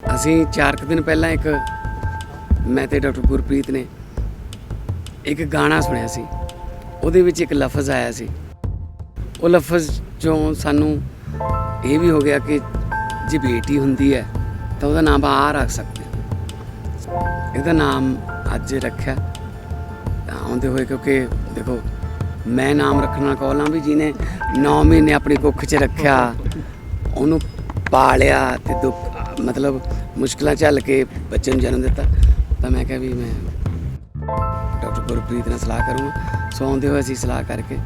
ਅਸੀਂ 4 ਕੁ ਦਿਨ ਪਹਿਲਾਂ ਇੱਕ, ਮੈਂ ਤੇ ਡਾਕਟਰ ਗੁਰਪ੍ਰੀਤ ਨੇ ਇੱਕ ਗਾਣਾ ਸੁਣਿਆ ਸੀ। ਉਹਦੇ ਵਿੱਚ ਇੱਕ ਲਫ਼ਜ਼ ਆਇਆ ਸੀ। ਉਹ ਲਫ਼ਜ਼ ਚੋਂ ਸਾਨੂੰ ਇਹ ਵੀ ਹੋ ਗਿਆ ਕਿ ਜੇ ਬੇਟੀ ਹੁੰਦੀ ਹੈ, ਤਾਂ ਉਹਦਾ ਨਾਮ ਆ ਰੱਖ ਸਕਦੇ ਇਹਦਾ ਨਾਮ ਅੱਜ ਰੱਖਿਆ। ਤਾਂ ਆਉਂਦੇ ਹੋਏ ਕਿਉਂਕਿ ਦੇਖੋ, ਮੈਂ ਨਾਮ ਰੱਖਣਾ ਕੋਲਾਂ ਵੀ ਜਿਹਨੇ 9 ਮਹੀਨੇ ਆਪਣੀ ਕੁੱਖ 'ਚ ਰੱਖਿਆ, ਉਹਨੂੰ ਪਾਲਿਆ ਤੇ ਦੁੱਖ ਮਤਲਬ ਮੁਸ਼ਕਲਾਂ ਝੱਲ ਕੇ ਬੱਚੇ ਨੂੰ ਜਨਮ ਦਿੱਤਾ, ਤਾਂ ਮੈਂ ਕਿਹਾ ਵੀ ਮੈਂ ਡਾਕਟਰ ਗੁਰਪ੍ਰੀਤ ਨਾਲ ਸਲਾਹ ਕਰੂੰਗਾ। ਸੋ ਆਉਂਦੇ ਹੋਏ ਅਸੀਂ ਸਲਾਹ ਕਰਕੇ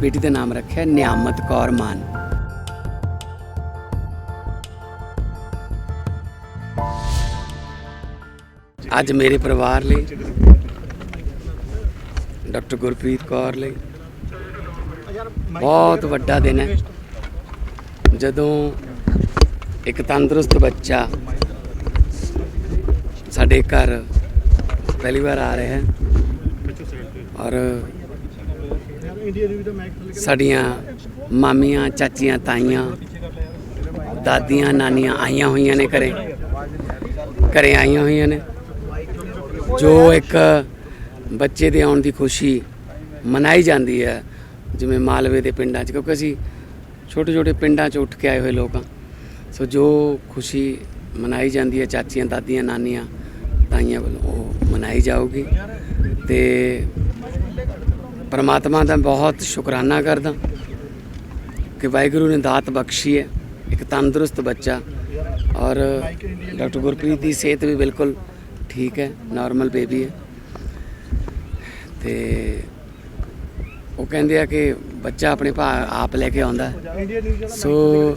ਬੇਟੀ ਦਾ ਨਾਮ ਰੱਖਿਆ ਨਿਆਮਤ ਕੌਰ ਮਾਨ। ਅੱਜ ਮੇਰੇ ਪਰਿਵਾਰ ਲਈ, ਡਾਕਟਰ ਗੁਰਪ੍ਰੀਤ ਕੌਰ ਲਈ ਬਹੁਤ ਵੱਡਾ ਦਿਨ ਹੈ। ਜਦੋਂ ਇੱਕ ਤੰਦਰੁਸਤ ਬੱਚਾ ਸਾਡੇ ਘਰ ਪਹਿਲੀ ਵਾਰ ਆ ਰਿਹਾ ਹੈ। ਔਰ ਸਾਡੀਆਂ ਮਾਮੀਆਂ, ਚਾਚੀਆਂ, ਤਾਈਆਂ, ਦਾਦੀਆਂ, ਨਾਨੀਆਂ ਆਈਆਂ ਹੋਈਆਂ ਨੇ ਘਰੇ। ਘਰੇ ਆਈਆਂ ਹੋਈਆਂ ਨੇ। ਜੋ ਇੱਕ ਬੱਚੇ ਦੇ ਆਉਣ ਦੀ ਖੁਸ਼ੀ ਮਨਾਈ ਜਾਂਦੀ ਹੈ, ਜਿਵੇਂ ਮਾਲਵੇ ਦੇ ਪਿੰਡਾਂ 'ਚ, ਕਿਉਂਕਿ ਅਸੀਂ ਛੋਟੇ ਛੋਟੇ ਪਿੰਡਾਂ 'ਚ ਉੱਠ ਕੇ ਆਏ ਹੋਏ ਲੋਕਾਂ ਸੋ ਜੋ ਖੁਸ਼ੀ ਮਨਾਈ ਜਾਂਦੀ ਹੈ ਚਾਚੀਆਂ, ਦਾਦੀਆਂ, ਨਾਨੀਆਂ, ਤਾਈਆਂ ਵੱਲੋਂ ਉਹ ਮਨਾਈ ਜਾਊਗੀ। ਤੇ ਪਰਮਾਤਮਾ ਦਾ ਬਹੁਤ ਸ਼ੁਕਰਾਨਾ ਕਰਦਾ ਕਿ ਵਾਹਿਗੁਰੂ ਨੇ ਦਾਤ ਬਖਸ਼ੀ ਹੈ, ਇੱਕ ਤੰਦਰੁਸਤ ਬੱਚਾ ਔਰ ਡਾਕਟਰ ਗੁਰਪ੍ਰੀਤ ਦੀ ਸਿਹਤ ਵੀ ਬਿਲਕੁਲ ਠੀਕ ਹੈ, ਨਾਰਮਲ ਬੇਬੀ ਹੈ। ਤੇ ਉਹ ਕਹਿੰਦੇ ਆ ਕਿ ਬੱਚਾ ਆਪਣੇ ਭਾ, ਆਪ ਲੈ ਕੇ ਆਉਂਦਾ ਸੋ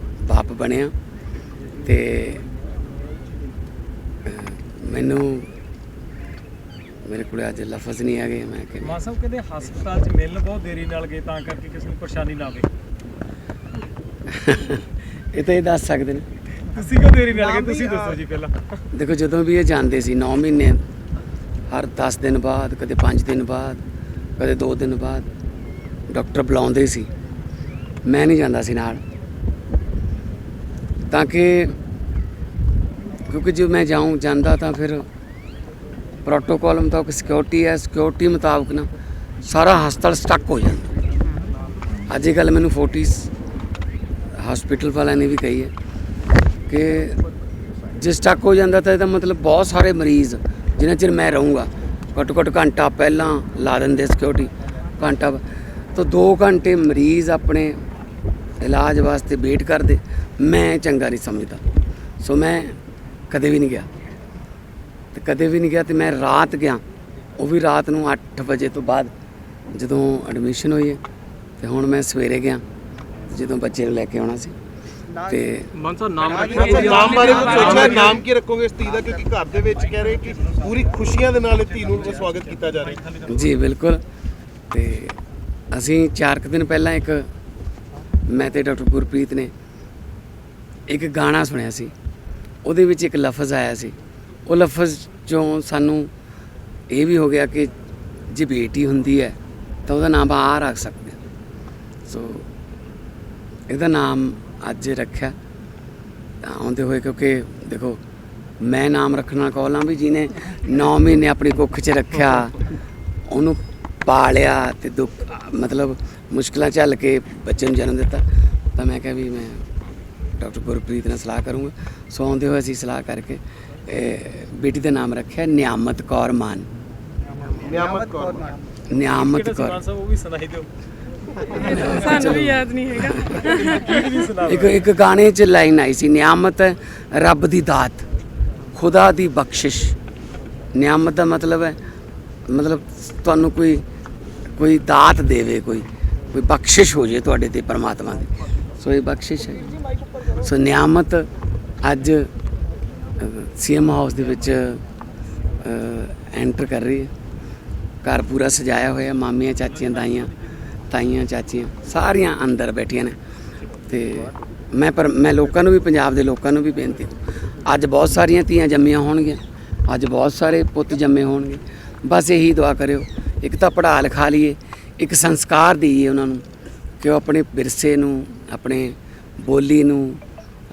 ਬਾਪ ਬਣਿਆ ਤੇ ਮੈਨੂੰ ਮੇਰੇ ਕੋਲ ਅੱਜ ਲਫ਼ਜ਼ ਨਹੀਂ ਹੈਗੇ ਮੈਂ ਕਿ ਮਾਂ ਸਾਹਿਬ ਕਹਿੰਦੇ ਹਸਪਤਾਲ 'ਚ ਮਿਲਣ ਬਹੁਤ ਦੇਰੀ ਨਾਲ ਗਏ ਤਾਂ ਕਰਕੇ ਕਿਸੇ ਨੂੰ ਪਰੇਸ਼ਾਨੀ ਨਾ ਆਵੇ। ਇਹ ਤਾਂ ਇਹ ਦੱਸ ਸਕਦੇ ਨੇ। ਤੁਸੀਂ ਕਿਉਂ ਦੇਰੀ ਨਾਲ ਗਏ? ਤੁਸੀਂ ਦੱਸੋ ਜੀ ਪਹਿਲਾਂ। ਦੇਖੋ ਜਦੋਂ ਵੀ ਇਹ ਜਾਂਦੇ ਸੀ 9 ਮਹੀਨੇ ਹਰ 10 ਦਿਨ ਬਾਅਦ ਕਦੇ 5 ਦਿਨ ਬਾਅਦ ਕਦੇ 2 ਦਿਨ ਬਾਅਦ ਡਾਕਟਰ ਬੁਲਾਉਂਦੇ ਸੀ। ਮੈਂ ਨਹੀਂ ਜਾਂਦਾ ਸੀ ਨਾਲ। ਤਾਂ ਕਿ ਕਿਉਂਕਿ ਜੇ ਮੈਂ ਜਾਉਂ, ਜਾਂਦਾ ਤਾਂ ਫਿਰ ਪ੍ਰੋਟੋਕਾਲ ਮੁਤਾਬਕ ਸਿਕਿਉਰਿਟੀ ਹੈ ਸਿਕਿਉਰਿਟੀ ਮੁਤਾਬਕ ਨਾ ਸਾਰਾ ਹਸਪਤਾਲ ਸਟਕ ਹੋ ਜਾਂਦਾ। ਅੱਜ ਇਹ ਮੈਨੂੰ ਫੋਰਟਿਸ ਹਸਪੀਟਲ ਵਾਲਿਆਂ ਨੇ ਵੀ ਕਹੀ ਹੈ ਕਿ ਜੇ ਸਟਕ ਹੋ ਜਾਂਦਾ ਤਾਂ ਇਹਦਾ ਮਤਲਬ ਬਹੁਤ ਸਾਰੇ ਮਰੀਜ਼ ਜਿਨ੍ਹਾਂ ਚਿਰ ਮੈਂ ਰਹੂੰਗਾ ਘੱਟੋ ਘੱਟ ਘੰਟਾ ਪਹਿਲਾਂ ਲਾ ਦਿੰਦੇ ਸਿਕਿਉਰਿਟੀ ਘੰਟਾ ਬ- ਤਾਂ 2 ਘੰਟੇ ਮਰੀਜ਼ ਆਪਣੇ ਇਲਾਜ ਵਾਸਤੇ ਵੇਟ ਕਰਦੇ ਮੈਂ ਚੰਗਾ ਨਹੀਂ ਸਮਝਦਾ। ਸੋ ਮੈਂ ਕਦੇ ਵੀ ਨਹੀਂ ਗਿਆ। ਤੇ ਕਦੇ ਵੀ ਨਹੀਂ ਗਿਆ ਤੇ ਮੈਂ ਰਾਤ ਗਿਆ। ਉਹ ਵੀ ਰਾਤ ਨੂੰ 8 ਵਜੇ ਤੋਂ ਬਾਅਦ ਜਦੋਂ ਐਡਮਿਸ਼ਨ ਹੋਈ ਹੈ ਤੇ ਹੁਣ ਮੈਂ ਸਵੇਰੇ ਗਿਆ ਜਦੋਂ ਬੱਚੇ ਨੂੰ ਲੈ ਕੇ ਆਉਣਾ ਸੀ। ਤੇ ਮਾਨ ਸਾਹਿਬ ਨਾਮ ਨਾਮ ਬਾਰੇ ਕੁਝ ਸੋਚਿਆ ਨਾਮ ਕੀ ਰੱਖੋਗੇ ਇਸ ਧੀ ਦਾ? ਕਿਉਂਕਿ ਘਰ ਦੇ ਵਿੱਚ ਕਹਿ ਰਹੇ ਕਿ ਪੂਰੀ ਖੁਸ਼ੀਆਂ ਦੇ ਨਾਲ ਇਹ ਧੀ ਨੂੰ ਸਵਾਗਤ ਕੀਤਾ ਜਾ ਰਿਹਾ ਹੈ। ਜੀ ਬਿਲਕੁਲ। ਤੇ ਅਸੀਂ 4 ਕੁ ਦਿਨ ਪਹਿਲਾਂ ਇੱਕ ਮੈਂ ਤੇ ਡਾਕਟਰ ਗੁਰਪ੍ਰੀਤ ਨੇ ਇੱਕ ਗਾਣਾ ਸੁਣਿਆ ਸੀ। ਉਹਦੇ ਵਿੱਚ ਇੱਕ ਲਫ਼ਜ਼ ਆਇਆ ਸੀ। ਉਹ ਲਫ਼ਜ਼ ਚੋਂ ਸਾਨੂੰ ਇਹ ਵੀ ਹੋ ਗਿਆ ਕਿ ਜੇ ਬੇਟੀ ਹੁੰਦੀ ਹੈ, ਤਾਂ ਉਹਦਾ ਨਾਮ ਆ ਰੱਖ ਸਕਦੇ ਸੋ ਇਹਦਾ ਨਾਮ ਅੱਜ ਰੱਖਿਆ। ਤਾਂ ਆਉਂਦੇ ਹੋਏ ਕਿਉਂਕਿ ਦੇਖੋ, ਮੈਂ ਨਾਮ ਰੱਖਣਾ ਕੋਲਾਂ ਵੀ ਜਿਹਨੇ 9 ਮਹੀਨੇ ਆਪਣੀ ਕੁੱਖ 'ਚ ਰੱਖਿਆ, ਉਹਨੂੰ ਪਾਲਿਆ ਤੇ ਦੁੱਖ, ਮਤਲਬ ਮੁਸ਼ਕਲਾਂ ਝੱਲ ਕੇ ਬੱਚੇ ਨੂੰ ਜਨਮ ਦਿੱਤਾ ਤਾਂ ਮੈਂ ਕਿਹਾ ਵੀ ਮੈਂ ਡਾਕਟਰ ਗੁਰਪ੍ਰੀਤ ਨਾਲ ਸਲਾਹ ਕਰੂੰਗਾ। ਸੋ ਆਉਂਦੇ ਹੋਏ ਅਸੀਂ ਸਲਾਹ ਕਰਕੇ ਇਹ ਬੇਟੀ ਦਾ ਨਾਮ ਰੱਖਿਆ ਨਿਆਮਤ ਕੌਰ ਮਾਨ। ਨਿਆਮਤ ਕੌਰ ਨਿਆਮਤ ਕੌਰ। ਉਹ ਵੀ ਸੁਣਾਈ ਦਿਓ। ਸਾਨੂੰ ਵੀ ਯਾਦ ਨਹੀਂ ਹੈਗਾ। ਇੱਕ ਇੱਕ ਗਾਣੇ 'ਚ ਲਾਈਨ ਆਈ ਸੀ ਨਿਆਮਤ ਰੱਬ ਦੀ ਦਾਤ ਖੁਦਾ ਦੀ ਬਖਸ਼ਿਸ਼। ਨਿਆਮਤ ਦਾ ਮਤਲਬ ਹੈ ਮਤਲਬ ਤੁਹਾਨੂੰ ਕੋਈ ਕੋਈ ਦਾਤ ਦੇਵੇ ਕੋਈ। ਕੋਈ ਬਖਸ਼ਿਸ਼ ਹੋ ਜੇ ਤੁਹਾਡੇ ਤੇ ਪਰਮਾਤਮਾ ਦੀ। ਸੋ ਇਹ ਬਖਸ਼ਿਸ਼ ਹੈ। ਸੋ ਨਿਆਮਤ ਅੱਜ ਸੀਐਮ ਹਾਊਸ ਦੇ ਵਿੱਚ ਐਂਟਰ ਕਰ ਰਹੀ ਹੈ। ਘਰ ਪੂਰਾ ਸਜਾਇਆ ਹੋਇਆ, ਮਾਮੀਆਂ, ਚਾਚੀਆਂ, ਦਾਈਆਂ, ਤਾਈਆਂ, ਚਾਚੀਆਂ, ਸਾਰੀਆਂ ਅੰਦਰ ਬੈਠੀਆਂ ਨੇ। ਤੇ ਮੈਂ ਪਰ, ਮੈਂ ਲੋਕਾਂ ਨੂੰ ਵੀ, ਪੰਜਾਬ ਦੇ ਲੋਕਾਂ ਨੂੰ ਵੀ ਬੇਨਤੀ ਅੱਜ ਬਹੁਤ ਸਾਰੀਆਂ ਧੀਆਂ ਜੰਮੀਆਂ ਹੋਣਗੀਆਂ। ਅੱਜ ਬਹੁਤ ਸਾਰੇ ਪੁੱਤ ਜੰਮੇ ਹੋਣਗੇ। ਬਸ ਇਹੀ ਦੁਆ ਕਰਿਓ। ਇੱਕ ਤਾਂ ਪੜ੍ਹਾ ਲਿਖਾ ਲਈਏ। ਇੱਕ ਸੰਸਕਾਰ ਦੇਈਏ ਉਹਨਾਂ ਨੂੰ ਕਿ ਉਹ ਆਪਣੇ ਵਿਰਸੇ ਨੂੰ ਆਪਣੇ ਬੋਲੀ ਨੂੰ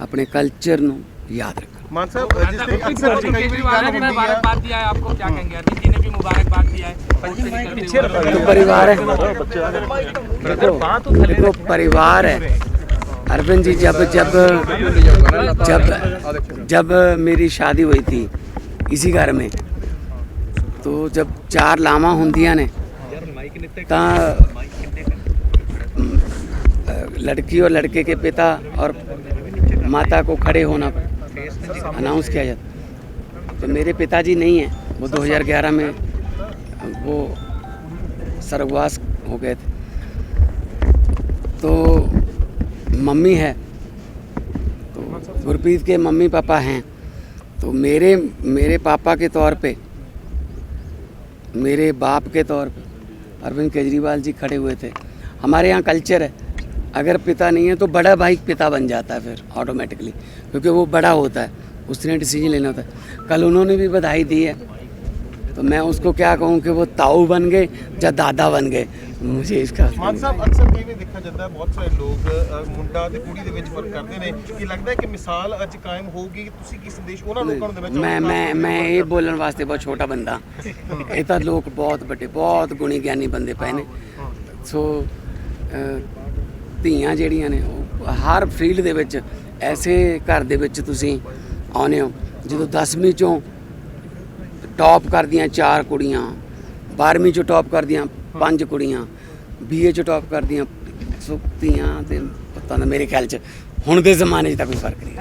ਆਪਣੇ ਕਲਚਰ ਨੂੰ ਯਾਦ ਰੱਖਣ ਮਾਨ ਸਾਹਿਬ ਜਿਸ ਤੇ ਅਕਸਰ ਕਈ ਵਾਰੀ ਗੱਲ ने भी ਹੁੰਦੀ ਹੈ मुबारकबाद दिया है आपको क्या कहेंगे अरविंद जी ने भी मुबारकबाद दिया है पीछे तो परिवार है देखो देखो परिवार है अरविंद जी जब जब जब जब मेरी शादी हुई थी इसी घर में तो जब चार लामा ਹੁੰਦੀਆਂ ਨੇ ਤਾਂ अम, लड़की और लड़के के पिता और माता को खड़े होना अनाउंस किया जाता तो मेरे पिताजी नहीं हैं। वो 2011 में वो स्वर्गवास हो गए थे। तो मम्मी है। तो गुरप्रीत के मम्मी पापा हैं। तो मेरे मेरे पापा के तौर पे मेरे बाप के तौर पे अरविंद केजरीवाल जी खड़े हुए थे। हमारे यहाँ कल्चर है। अगर पिता नहीं है तो बड़ा भाई पिता बन जाता है फिर ऑटोमेटिकली क्योंकि वो बड़ा होता है। उसने डिसीज़न लेना होता है। कल उन्होंने भी बधाई दी है। तो मैं उसको क्या कहूँ कि वो ताऊ बन गए या दादा बन गए मुझे इसका ਮਾਨ ਸਾਹਿਬ ਅਕਸਰ ਕਈ ਵਾਰ ਦੇਖਿਆ ਜਾਂਦਾ ਹੈ ਬਹੁਤ ਸਾਰੇ ਲੋਕ ਅ, ਮੁੰਡਾ ਤੇ ਕੁੜੀ ਦੇ ਵਿੱਚ ਫਰਕ ਕਰਦੇ ਨੇ ਕਿ ਲੱਗਦਾ ਹੈ ਕਿ ਮਿਸਾਲ ਅੱਜ ਕਾਇਮ ਹੋਊਗੀ ਕਿ ਤੁਸੀਂ ਕੀ ਸੰਦੇਸ਼ ਉਹਨਾਂ ਲੋਕਾਂ ਨੂੰ ਦੇਣਾ ਚਾਹੋਗੇ ਮੈਂ ਮੈਂ ਮੈਂ ਇਹ ਬੋਲਣ ਵਾਸਤੇ ਬਹੁਤ ਛੋਟਾ ਬੰਦਾ ਇਹ ਤਾਂ ਲੋਕ ਬਹੁਤ ਵੱਡੇ ਬਹੁਤ ਗੁਣੀ ਗਿਆਨੀ ਬੰਦੇ ਪਏ ਨੇ ਸੋ ਅਹ, ਧੀਆਂ ਜਿਹੜੀਆਂ ਨੇ ਉਹ ਹਰ ਫੀਲਡ ਦੇ ਵਿੱਚ ਐਸੇ ਘਰ ਦੇ ਵਿੱਚ ਤੁਸੀਂ ਆਉਨੇ ਹੋ ਜਦੋਂ 10ਵੀਂ ਚੋਂ ਟੌਪ ਕਰਦੀਆਂ ਚਾਰ ਕੁੜੀਆਂ 12ਵੀਂ ਚੋਂ ਟੌਪ ਕਰਦੀਆਂ ਪੰਜ ਕੁੜੀਆਂ ਬੀਏ ਚੋਂ ਟੌਪ ਕਰਦੀਆਂ, ਸੋ ਧੀਆਂ ਤੇ ਪਤਾ ਨਾ ਮੇਰੇ ਖਿਆਲ ਚ ਹੁਣ ਦੇ ਜ਼ਮਾਨੇ 'ਚ ਤਾਂ ਕੋਈ ਫ਼ਰਕ ਨਹੀਂ।